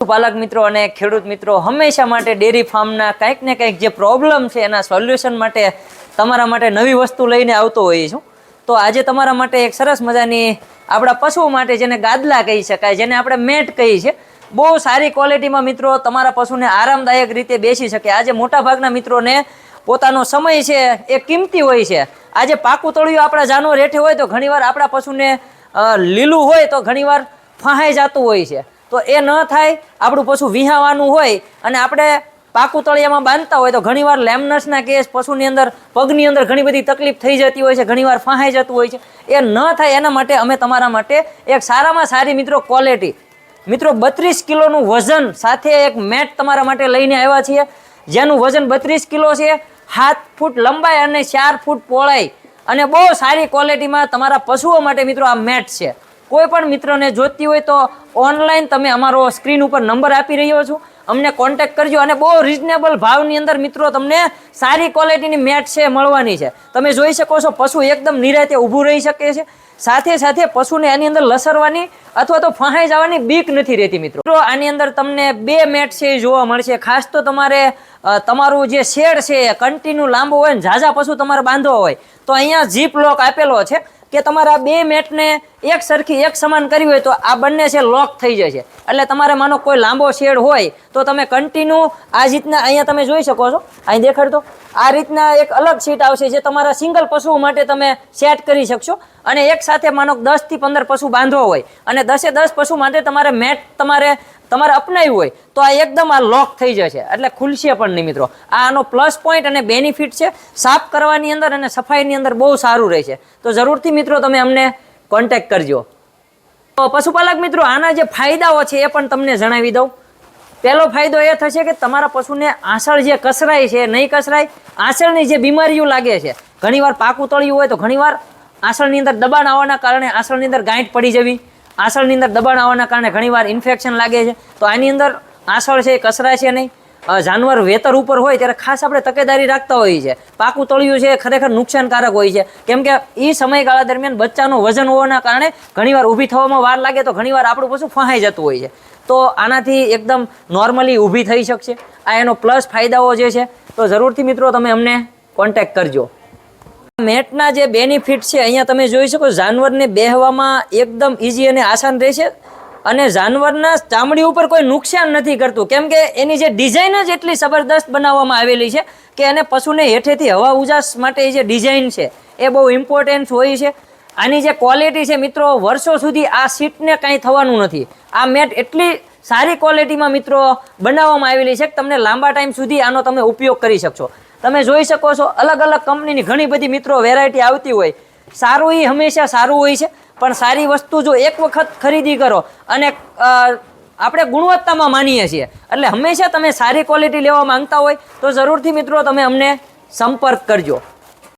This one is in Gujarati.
પશુપાલક મિત્રો અને ખેડૂત મિત્રો હંમેશા માટે ડેરી ફાર્મના કંઈક ને કંઈક જે પ્રોબ્લેમ છે એના સોલ્યુશન માટે તમારા માટે નવી વસ્તુ લઈને આવતો હોઈએ છું. તો આજે તમારા માટે એક સરસ મજાની આપણા પશુઓ માટે જેને ગાદલા કહી શકાય, જેને આપણે મેટ કહી છે, બહુ સારી ક્વોલિટીમાં મિત્રો તમારા પશુને આરામદાયક રીતે બેસી શકે. આજે મોટાભાગના મિત્રોને પોતાનો સમય છે એ કિંમતી હોય છે. આજે પાકું તળિયું આપણા જાનવર હેઠે હોય તો ઘણીવાર આપણા પશુને લીલું હોય તો ઘણીવાર ફહાઈ જતું હોય છે. તો એ ન થાય, આપણું પશુ વિહાવાનું હોય અને આપણે પાકું તળિયામાં બાંધતા હોય તો ઘણીવાર લેમનસના કેસ પશુની અંદર, પગની અંદર ઘણી બધી તકલીફ થઈ જતી હોય છે, ઘણીવાર ફહાઈ જતું હોય છે. એ ન થાય એના માટે અમે તમારા માટે એક સારામાં સારી મિત્રો ક્વોલિટી મિત્રો બત્રીસ કિલોનું વજન સાથે એક મેટ તમારા માટે લઈને આવ્યા છીએ. જેનું વજન બત્રીસ કિલો છે સાત ફૂટ લંબાઈ અને ચાર ફૂટ પહોળાઈ. અને બહુ સારી ક્વોલિટીમાં તમારા પશુઓ માટે મિત્રો આ મેટ છે. કોઈ પણ મિત્રને જોઈતી હોય તો ઓનલાઈન તમે અમારો સ્ક્રીન ઉપર નંબર આપી રહ્યો છું. અમને કોન્ટેક્ટ કરજો અને બહુ રિઝનેબલ ભાવની અંદર મિત્રો તમને સારી ક્વોલિટીની મેટ છે મળવાની છે. તમે જોઈ શકો છો પશુ એકદમ નિરાતે ઊભું રહી શકે છે. સાથે સાથે પશુને એની અંદર લસરવાની અથવા તો ફહાઈ જવાની બીક નથી રહેતી મિત્રો. આની અંદર તમને બે મેટ છે એ જોવા મળશે. ખાસ તો તમારે તમારું જે શેડ છે એ કન્ટિન્યુ લાંબો હોય ને ઝાઝા પશુ તમારે બાંધવો હોય. તો અહીંયા જીપ લોક આપેલો છે. કે તમારા બે મેટને એક સરખી, એક સમાન કરવી હોય તો આ બંને છે લોક થઈ જશે. એટલે તમારે માનો કોઈ લાંબો શેડ હોય તો તમે કન્ટિન્યુ આ રીતના અહીંયા તમે જોઈ શકો છો. અહીં દેખાડતો. આ રીતના એક અલગ સીટ આવશે જે તમારા સિંગલ પશુઓ માટે તમે સેટ કરી શકશો. અને એક સાથે માનો દસથી પંદર પશુ બાંધવો હોય. અને દસે દસ પશુ માટે તમારે મેટ તમારે તમારે અપનાવ્યું હોય તો આ એકદમ આ લોક થઈ જશે. એટલે ખુલશે પણ નહીં મિત્રો. આ આનો પ્લસ પોઈન્ટ અને બેનિફિટ છે. સાફ કરવાની અંદર અને સફાઈની અંદર બહુ સારું રહેશે. તો જરૂરથી મિત્રો તમે અમને કોન્ટેક કરજો. તો પશુપાલક મિત્રો, આના જે ફાયદાઓ છે એ પણ તમને જણાવી દઉં. પહેલો ફાયદો એ થશે કે તમારા પશુને આંસળ જે કસરાય છે નહીં કસરાય. આંસળની જે બીમારીઓ લાગે છે, ઘણીવાર પાકું તળ્યું હોય તો ઘણીવાર આંસળની અંદર દબાણ આવવાના કારણે આંસળની અંદર ગાંઠ પડી જવી. આંસળની અંદર દબાણ આવવાના કારણે ઘણીવાર ઇન્ફેક્શન લાગે છે. તો આની અંદર આસળ છે એ કસરાય છે નહીં. જાનવર વેતર ઉપર હોય ત્યારે ખાસ આપણે તકેદારી રાખતા હોઈએ છીએ. પાકું તળિયું છે એ ખરેખર નુકસાનકારક હોય છે. કેમ કે એ સમયગાળા દરમિયાન બચ્ચાનું વજન હોવાના કારણે ઘણીવાર ઊભી થવામાં વાર લાગે તો ઘણીવાર આપણું પશુ ફહાઈ જતું હોય છે. તો આનાથી એકદમ નોર્મલી ઊભી થઈ શકશે. આ એનો પ્લસ ફાયદાઓ જે છે. તો જરૂરથી મિત્રો તમે અમને કોન્ટેક્ટ કરજો. મેટના જે બેનિફિટ છે, અહીંયા તમે જોઈ શકો જાનવરને બેહવામાં એકદમ ઇઝી અને આસાન રહેશે. અને જાનવરના ચામડી ઉપર કોઈ નુકસાન નથી કરતું. કેમ કે એની જે ડિઝાઇન જ એટલી જબરદસ્ત બનાવવામાં આવેલી છે કે એને પશુને હેઠેથી હવા ઉજાસ માટે જે ડિઝાઇન છે, એ બહુ ઇમ્પોર્ટન્ટ હોય છે. આની જે ક્વોલિટી છે મિત્રો, વર્ષો સુધી આ સીટને કાંઈ થવાનું નથી. આ મેટ એટલી સારી ક્વોલિટીમાં મિત્રો બનાવવામાં આવેલી છે કે તમને લાંબા ટાઈમ સુધી આનો તમે ઉપયોગ કરી શકશો. તમે જોઈ શકો છો, અલગ અલગ કંપનીની ઘણી બધી મિત્રો વેરાયટી આવતી હોય. સારું એ હંમેશા સારું હોય છે, પણ સારી વસ્તુ જો એક વખત ખરીદી કરો અને આપણે ગુણવત્તામાં માનીએ છીએ. એટલે હંમેશા તમે સારી ક્વોલિટી લેવા માંગતા હોય, તો જરૂરથી મિત્રો તમે અમને સંપર્ક કરજો.